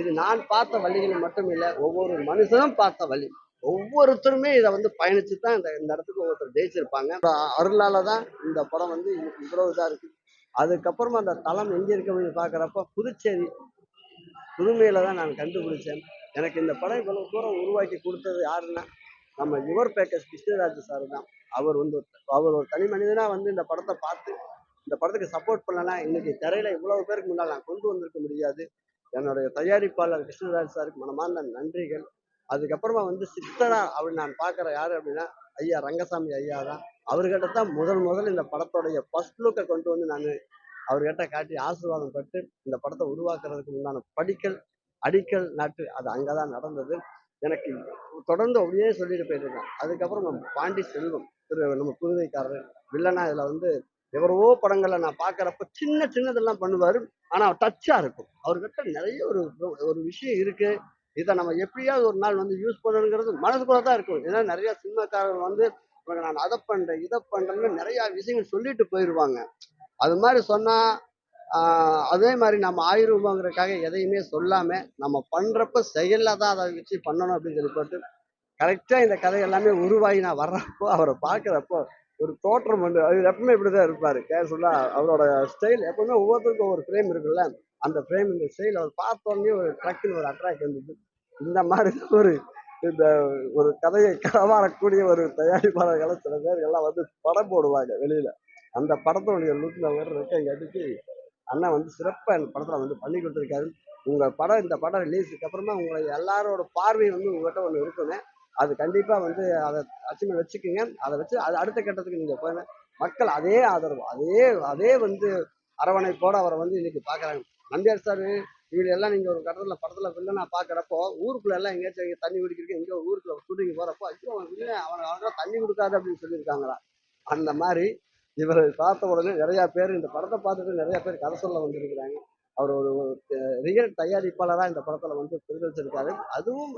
இது நான் பார்த்த வழிகள் மட்டும் இல்லை ஒவ்வொரு மனுஷனும் பார்த்த வழி. ஒவ்வொருத்தருமே இதை வந்து பயணிச்சு தான் இந்த இந்த இடத்துக்கு ஒவ்வொருத்தர் ஜெயிச்சிருப்பாங்க. அருளால தான் இந்த படம் வந்து இவ்வளவு இதாக இருக்கு. அதுக்கப்புறமா அந்த தளம் எங்கே இருக்கு அப்படின்னு பார்க்குறப்ப புதுச்சேரி. புதுமையில தான் நான் கண்டுபிடிச்சேன். எனக்கு இந்த படம் இவ்வளவு தூரம் உருவாக்கி கொடுத்தது யாருன்னா நம்ம யுவர் பேக்கர்ஸ் கிருஷ்ணராஜ் சார் தான். அவர் வந்து அவர் ஒரு தனி மனிதனாக வந்து இந்த படத்தை பார்த்து இந்த படத்துக்கு சப்போர்ட் பண்ணலன்னா இன்னைக்கு திரையில இவ்வளவு பேருக்கு முன்னால் நான் கொண்டு வந்திருக்க முடியாது. என்னுடைய தயாரிப்பாளர் கிருஷ்ணராஜ் சாருக்கு மனமார்ந்த நன்றிகள். அதுக்கப்புறமா வந்து சித்தரா அப்படின்னு நான் பார்க்குற யார் அப்படின்னா ஐயா ரங்கசாமி ஐயா தான். அவர்கிட்ட தான் முதல் முதல் இந்த படத்தோடைய ஃபர்ஸ்ட் லுக்கை கொண்டு வந்து நான் அவர்கிட்ட காட்டி ஆசீர்வாதம் பட்டு இந்த படத்தை உருவாக்குறதுக்கு உண்டான படிக்கல் அடிக்கல் நாட்டு அது அங்கே தான் நடந்தது. எனக்கு தொடர்ந்து அப்படியே சொல்லிட்டு போயிருக்கேன் அதுக்கப்புறம் பாண்டி செல்வம் திரு நம்ம புதுவைக்காரர் வில்லனா இதில் வந்து எவ்வளவோ படங்களை நான் பார்க்குறப்ப சின்ன சின்னதெல்லாம் பண்ணுவார். ஆனால் டச்சாக இருக்கும். அவர்கிட்ட நிறைய ஒரு ஒரு விஷயம் இருக்குது இதை நம்ம எப்படியாவது ஒரு நாள் வந்து யூஸ் பண்ணணுங்கிறது மனசுக்குள்ள தான் இருக்கும். ஏன்னா நிறைய சினிமாக்காரர்கள் வந்து இவங்க நான் அதை பண்ணுறேன் இதை பண்ணுறேன்னு நிறையா விஷயங்கள் சொல்லிட்டு போயிடுவாங்க அது மாதிரி சொன்னால் அதே மாதிரி நம்ம ஆயிரூபாங்கிறதுக்காக எதையுமே சொல்லாமல் நம்ம பண்ணுறப்ப செயலில் தான் அதை வச்சு பண்ணணும் அப்படின்னு சொல்லி போட்டு கரெக்டாக இந்த கதை எல்லாமே உருவாகி நான் வர்றப்போ அவரை பார்க்குறப்போ ஒரு தோற்றம் வந்து அவர் எப்பவுமே இப்படிதான் இருப்பார் கேஷுவலா அவரோட ஸ்டைல் எப்பவுமே ஒவ்வொருத்தருக்கும் ஒவ்வொரு ஃப்ரேம் இருக்குல்ல. அந்த ஃப்ரேம் இந்த ஸ்டைல் அவர் பார்த்தோன்னே ஒரு ட்ரக்கில் ஒரு அட்ராக்ட் இருந்தது இந்த மாதிரி ஒரு இந்த ஒரு கதையை களவாடக்கூடிய ஒரு தயாரிப்பாளர்களை சில பேர் எல்லாம் வந்து படம் போடுவாங்க வெளியில. அந்த படத்தோடைய லுக் நான் வர்றதுக்கு அடிச்சு அண்ணன் வந்து சிறப்பாக இந்த படத்தில் வந்து பண்ணி கொடுத்துருக்காரு. உங்கள் படம் இந்த படம் ரிலீஸுக்கு அப்புறமா உங்களை எல்லாரோட பார்வையும் வந்து உங்கள்கிட்ட ஒன்று இருக்கணும் அது கண்டிப்பாக வந்து அதை அச்சீவ் வச்சுக்கோங்க. அதை வச்சு அது அடுத்த கட்டத்துக்கு நீங்கள் போய் மக்கள் அதே ஆதரவு அதே அதே வந்து அரவணைப்போட அவரை வந்து இன்னைக்கு பார்க்குறாங்க நம்பியார் சார் இவங்க எல்லாம் நீங்கள் ஒரு படத்தில் படத்துல வில்லனா பார்க்குறப்போ ஊருக்குள்ள எல்லாம் எங்கேயாச்சும் தண்ணி குடிக்கிறதுக்கு எங்கே ஊருக்குள்ள ஷூட்டிங் போகிறப்போ ஐயோ இல்லை அவனை அவன் தண்ணி கொடுக்காது அப்படின்னு சொல்லியிருக்காங்களா? அந்த மாதிரி இவரை பார்த்த உடனே நிறையா பேர் இந்த படத்தை பார்த்துட்டு நிறையா பேர் கதை சொல்ல வந்திருக்கிறாங்க. அவர் ஒரு ரியல் தயாரிப்பாளராக இந்த படத்தில் வந்து பிரதிபலிச்சிருக்காரு. அதுவும்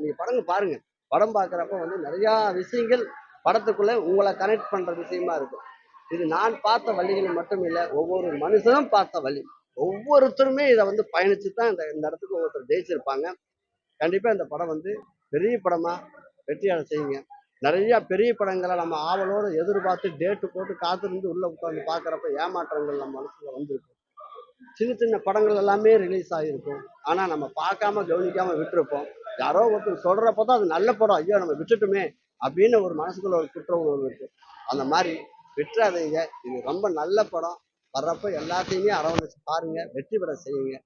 நீங்கள் படங்கள் படங்க பாருங்க. படம் பார்க்குறப்ப வந்து நிறையா விஷயங்கள் படத்துக்குள்ளே உங்களை கனெக்ட் பண்ணுற விஷயமா இருக்கும். இது நான் பார்த்த வழிகள் மட்டும் இல்லை ஒவ்வொரு மனுஷனும் பார்த்த வழி. ஒவ்வொருத்தருமே இதை வந்து பயணித்து தான் இந்த இந்த இடத்துக்கு ஒவ்வொருத்தர் ஜெயிச்சிருப்பாங்க. கண்டிப்பாக இந்த படம் வந்து பெரிய படமாக வெற்றியாளர் செய்யுங்க. நிறையா பெரிய படங்களை நம்ம ஆவலோடு எதிர்பார்த்து டேட்டு போட்டு காத்திருந்து உள்ளே உட்காந்து பார்க்குறப்ப ஏமாற்றங்கள் நம்ம மனசில் வந்திருக்கும். சின்ன சின்ன படங்கள் எல்லாமே ரிலீஸ் ஆகிருக்கும் ஆனால் நம்ம பார்க்காம கவனிக்காமல் விட்டுருப்போம். யாரோ ஒருத்தர் சொல்றப்ப தான் அது நல்ல படம். ஐயோ நம்ம விட்டுட்டுமே அப்படின்னு ஒரு மனசுக்குள்ள ஒரு குற்ற உணர்வு இருக்குது அந்த மாதிரி விட்டுறாதீங்க. இது ரொம்ப நல்ல படம். வர்றப்ப எல்லாத்தையுமே அரவணைச்சு பாருங்கள் வெற்றி பெற செய்யுங்க.